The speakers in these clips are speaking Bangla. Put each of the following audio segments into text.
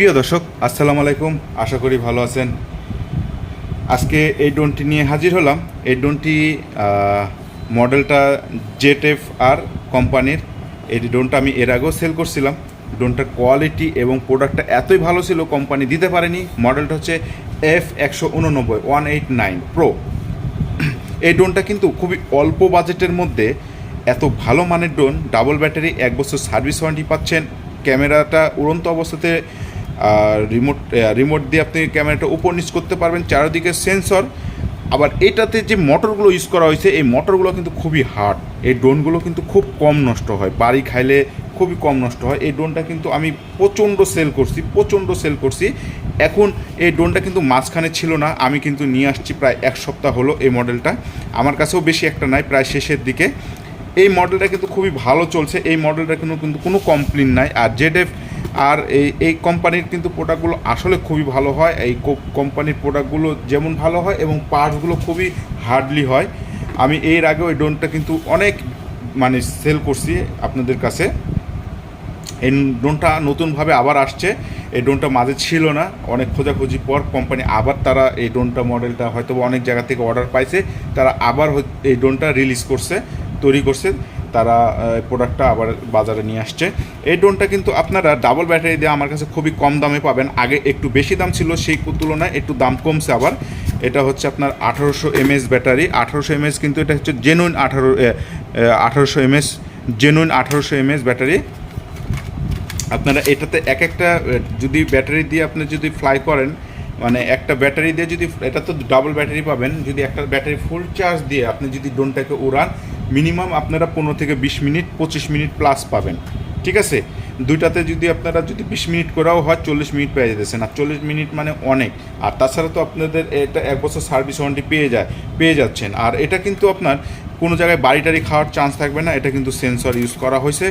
প্রিয় দর্শক, আসসালামু আলাইকুম। আশা করি ভালো আছেন। আজকে এই ড্রোনটি নিয়ে হাজির হলাম। এই ড্রোনটি মডেলটা জেট এফ আর কোম্পানির। এই ড্রোনটা আমি এর আগেও সেল করছিলাম। ড্রোনটার কোয়ালিটি এবং প্রোডাক্টটা এতই ভালো ছিল, কোম্পানি দিতে পারেনি। মডেলটা হচ্ছে এফ একশো উননব্বই, ওয়ান এইট নাইন প্রো এই ড্রোনটা কিন্তু খুবই অল্প বাজেটের মধ্যে এত ভালো মানের ড্রোন, ডাবল ব্যাটারি, এক বছর সার্ভিস ওয়ারেন্টি পাচ্ছেন, ক্যামেরাটা উড়ন্ত অবস্থাতে রিমোট রিমোট দিয়ে আপনি ক্যামেরাটা উপর নিচ করতে পারবেন, চারিদিকে সেন্সর আবার এটাতে যে মোটরগুলো ইউজ করা হয়েছে, এই মোটরগুলো কিন্তু খুবই হার্ড এই ড্রোনগুলো কিন্তু খুব কম নষ্ট হয়। বাড়ি খাইলে খুবই কম নষ্ট হয়। এই ড্রোনটা কিন্তু আমি প্রচণ্ড সেল করছি, প্রচণ্ড সেল করছি। এখন এই ড্রোনটা কিন্তু মাঝখানে ছিল না, আমি কিন্তু নিয়ে আসছি প্রায় এক সপ্তাহ হলো এই মডেলটা আমার কাছেও বেশি একটা নাই, প্রায় শেষের দিকে। এই মডেলটা কিন্তু খুবই ভালো চলছে। এই মডেলটা কিন্তু কিন্তু কোনো কমপ্লেন নাই। আর জেডএফ আর এই এই কোম্পানির কিন্তু প্রোডাক্টগুলো আসলে খুবই ভালো হয়। এই কোম্পানির প্রোডাক্টগুলো যেমন ভালো হয় এবং পার্টসগুলো খুবই হার্ডলি হয়। আমি এর আগেও এই ড্রোনটা কিন্তু অনেক মানে সেল করছি আপনাদের কাছে। এই ড্রোনটা নতুনভাবে আবার আসছে। এই ড্রোনটা মাঝে ছিল না। অনেক খোঁজাখুঁজি পর কোম্পানি আবার তারা এই ড্রোনটা মডেলটা হয়তো অনেক জায়গা থেকে অর্ডার পাইছে। তারা আবার এই ড্রোনটা রিলিজ করছে। তৈরি করছে তারা প্রোডাক্টটা আবার বাজারে নিয়ে আসছে। এই ড্রোনটা কিন্তু আপনারা ডাবল ব্যাটারি দিয়ে আমার কাছে খুবই কম দামে পাবেন। আগে একটু বেশি দাম ছিল, সেই তুলনায় একটু দাম কমছে আবার। এটা হচ্ছে আপনার আঠারোশো এমএস ব্যাটারি আঠারোশো এমএস কিন্তু এটা হচ্ছে জেনুইন আঠারো আঠারোশো এমএস জেনুইন আঠারোশো এমএস ব্যাটারি আপনারা এটাতে এক একটা যদি ব্যাটারি দিয়ে আপনি যদি ফ্লাই করেন মানে একটা ব্যাটারি দিয়ে যদি, এটা তো ডাবল ব্যাটারি পাবেন। যদি একটা ব্যাটারি ফুল চার্জ দিয়ে আপনি যদি ড্রোনটাকে উড়ান মিনিমাম আপনারা পনেরো থেকে বিশ মিনিট, পঁচিশ মিনিট প্লাস পাবেন। ঠিক আছে? দুইটাতে যদি আপনারা যদি বিশ মিনিট করাও হয়, চল্লিশ মিনিট পেয়ে যেতেছেন। আর চল্লিশ মিনিট মানে অনেক। আর তাছাড়া তো আপনাদের এটা এক বছর সার্ভিস ওয়ারেন্টি পেয়ে যায়, পেয়ে যাচ্ছেন। আর এটা কিন্তু আপনার কোনো জায়গায় বাড়ি টাড়ি খাওয়ার চান্স থাকবে না। এটা কিন্তু সেন্সর ইউজ করা হয়েছে।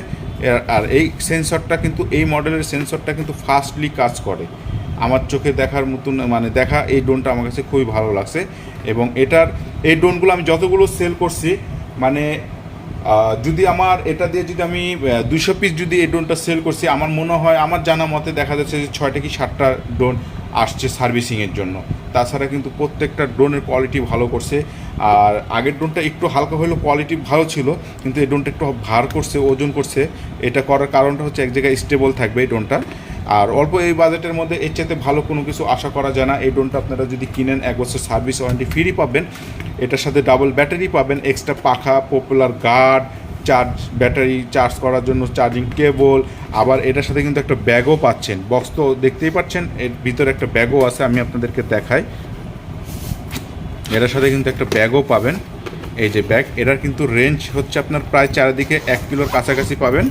আর এই সেন্সরটা কিন্তু, এই মডেলের সেন্সরটা কিন্তু ফাস্টলি কাজ করে। আমার চোখে দেখার মতন মানে দেখা এই ড্রোনটা আমার কাছে খুবই ভালো লাগছে। এবং এটার, এই ড্রোনগুলো আমি যতগুলো সেল করছি মানে যদি আমার, এটা দিয়ে যদি আমি দুশো পিস যদি এই ড্রোনটা সেল করছি, আমার মনে হয়, আমার জানা মতে দেখা যাচ্ছে যে ছয়টা কি সাতটা ড্রোন আসছে সার্ভিসিংয়ের জন্য। তাছাড়া কিন্তু প্রত্যেকটা ড্রোনের কোয়ালিটি ভালো করছে। আর আগের ড্রোনটা একটু হালকা হলেও কোয়ালিটি ভালো ছিল, কিন্তু এই ড্রোনটা একটু ভার করছে, ওজন করছে। এটা করার কারণটা হচ্ছে এক জায়গায় স্টেবল থাকবে এই ড্রোনটা আর অল্প এই বাজেটের মধ্যে এর চাইতে ভালো কোনো কিছু আশা করা যায় না। এই ড্রোনটা আপনারা যদি কিনেন, এক বছর সার্ভিস ওয়ারেন্টি ফ্রি পাবেন। এটার সাথে ডাবল ব্যাটারি পাবেন। এক্সট্রা পাখা popular guard charge battery charge করার জন্য চার্জিং কেবল আবার এটার সাথে কিন্তু একটা ব্যাগও পাচ্ছেন। বক্স তো দেখতেই পাচ্ছেন, এর ভিতরে একটা ব্যাগও আছে, আমি আপনাদেরকে দেখাই। এটার সাথে কিন্তু একটা ব্যাগও পাবেন। এই যে ব্যাগ এটার কিন্তু রেঞ্জ হচ্ছে আপনার প্রায় চারিদিকে এক কিলোর কাছাকাছি পাবেন।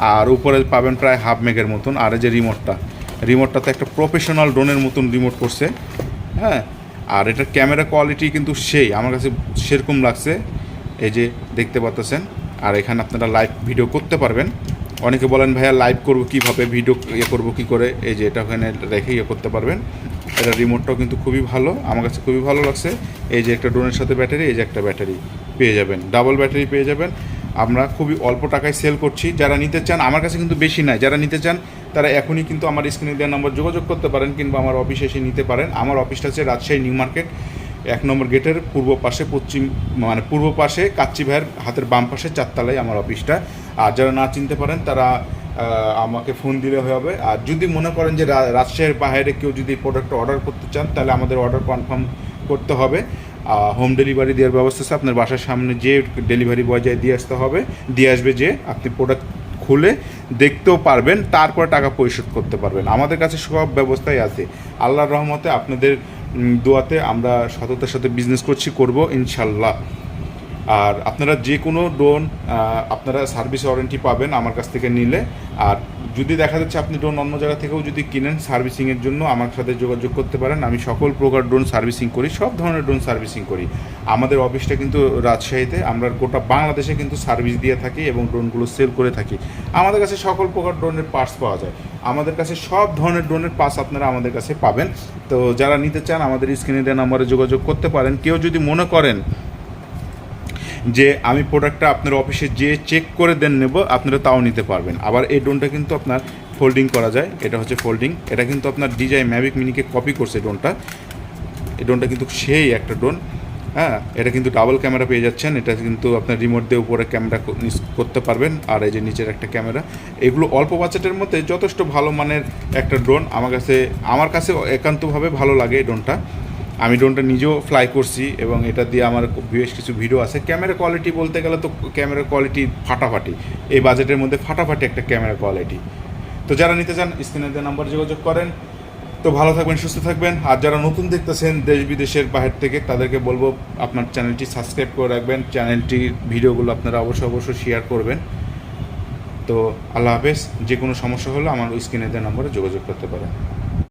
আর উপরে পাবেন প্রায় হাফ মেগের মতন। আর এই যে রিমোটটা, রিমোটটাতে একটা প্রফেশনাল ড্রোনের মতন রিমোট করছে। হ্যাঁ? আর এটার ক্যামেরা কোয়ালিটি কিন্তু সেই, আমার কাছে সেরকম লাগছে। এই যে দেখতে পাচ্ছেন, আর এখানে আপনারা লাইভ ভিডিও করতে পারবেন। অনেকে বলেন, ভাইয়া লাইভ করব কীভাবে? ভিডিও ইয়ে করব কী করে? এই যে এটা ওখানে রেখে ইয়ে করতে পারবেন। এটা রিমোটটাও কিন্তু খুবই ভালো, আমার কাছে খুবই ভালো লাগছে। এই যে একটা ড্রোনের সাথে ব্যাটারি এই যে একটা ব্যাটারি পেয়ে যাবেন। ডাবল ব্যাটারি পেয়ে যাবেন। আমরা খুবই অল্প টাকায় সেল করছি। যারা নিতে চান, আমার কাছে কিন্তু বেশি নাই যারা নিতে চান, তারা এখনই কিন্তু আমার স্ক্রিনে দেওয়া নম্বর যোগাযোগ করতে পারেন কিংবা আমার অফিসে এসে নিতে পারেন। আমার অফিসটা হচ্ছে রাজশাহী নিউ মার্কেট, এক নম্বর গেটের পূর্ব পাশে, পশ্চিম মানে পূর্ব পাশে কাচ্চি ভাইয়ের হাতের বাম পাশে চারতলায় আমার অফিসটা আর যারা না চিনতে পারেন, তারা আমাকে ফোন দিলে হবে। আর যদি মনে করেন যে রাজশাহীর বাইরে কেউ যদি প্রোডাক্ট অর্ডার করতে চান, তাহলে আমাদের অর্ডার কনফার্ম করতে হবে। হোম ডেলিভারি দেওয়ার ব্যবস্থা আছে। আপনার বাসার সামনে যে ডেলিভারি বয় যায় দিয়ে আসতে হবে। দিয়ে আসবে যে আপনি প্রোডাক্ট খুলে দেখতেও পারবেন, তারপর টাকা পরিশোধ করতে পারবেন। আমাদের কাছে সব ব্যবস্থাই আছে। আল্লাহর রহমতে আপনাদের দোয়াতে আমরা সততার সাথে বিজনেস করছি, করব ইনশাল্লাহ আর আপনারা যে কোনো ড্রোন আপনারা সার্ভিস ওয়ারেন্টি পাবেন আমার কাছ থেকে নিলে। আর যদি দেখা যাচ্ছে আপনি ড্রোন অন্য জায়গা থেকেও যদি কিনেন সার্ভিসিংয়ের জন্য, আমার সাথে যোগাযোগ করতে পারেন। আমি সকল প্রকার ড্রোন সার্ভিসিং করি, সব ধরনের ড্রোন সার্ভিসিং করি। আমাদের অফিসটা কিন্তু রাজশাহীতে, আমরা গোটা বাংলাদেশে কিন্তু সার্ভিস দিয়ে থাকি এবং ড্রোনগুলো সেল করে থাকি। আমাদের কাছে সকল প্রকার ড্রোনের পার্টস পাওয়া যায়। আমাদের কাছে সব ধরনের ড্রোনের পার্টস আপনারা আমাদের কাছে পাবেন। তো যারা নিতে চান, আমাদের স্ক্রিনে দেওয়া নাম্বারে যোগাযোগ করতে পারেন। কেউ যদি মনে করেন যে আমি প্রোডাক্টটা আপনার অফিসে যেয়ে চেক করে দেন নেব, আপনারা তাও নিতে পারবেন। আবার এই ড্রোনটা কিন্তু আপনার ফোল্ডিং করা যায়, এটা হচ্ছে ফোল্ডিং এটা কিন্তু আপনার ডিজাই ম্যাভিক মিনিকে কপি করছে ড্রোনটা এই ড্রোনটা কিন্তু সেই একটা ড্রোন হ্যাঁ এটা কিন্তু ডাবল ক্যামেরা পেয়ে যাচ্ছেন, এটা কিন্তু আপনার রিমোট দিয়ে উপরে ক্যামেরা করতে পারবেন, আর এই যে নিচের একটা ক্যামেরা এগুলো অল্প বাজেটের মধ্যে যথেষ্ট ভালো মানের একটা ড্রোন আমার কাছে আমার কাছে একান্তভাবে ভালো লাগে এই ড্রোনটা আমি ড্রোনটা নিজেও ফ্লাই করছি এবং এটা দিয়ে আমার বেশ কিছু ভিডিও আছে। ক্যামেরা কোয়ালিটি বলতে গেলে তো ক্যামেরা কোয়ালিটি ফাটাফাটি। এই বাজেটের মধ্যে ফাটাফাটি একটা ক্যামেরা কোয়ালিটি তো যারা নিতে চান স্ক্রিনের দিয়ে নাম্বার যোগাযোগ করেন। তো ভালো থাকবেন, সুস্থ থাকবেন। আর যারা নতুন দেখতেছেন দেশ বিদেশের বাহির থেকে, তাদেরকে বলব আপনার চ্যানেলটি সাবস্ক্রাইব করে রাখবেন। চ্যানেলটির ভিডিওগুলো আপনারা অবশ্যই অবশ্যই শেয়ার করবেন। তো আল্লাহ হাফেজ যে কোনো সমস্যা হলে আমার স্ক্রিনে দেওয়া নম্বরে যোগাযোগ করতে পারেন।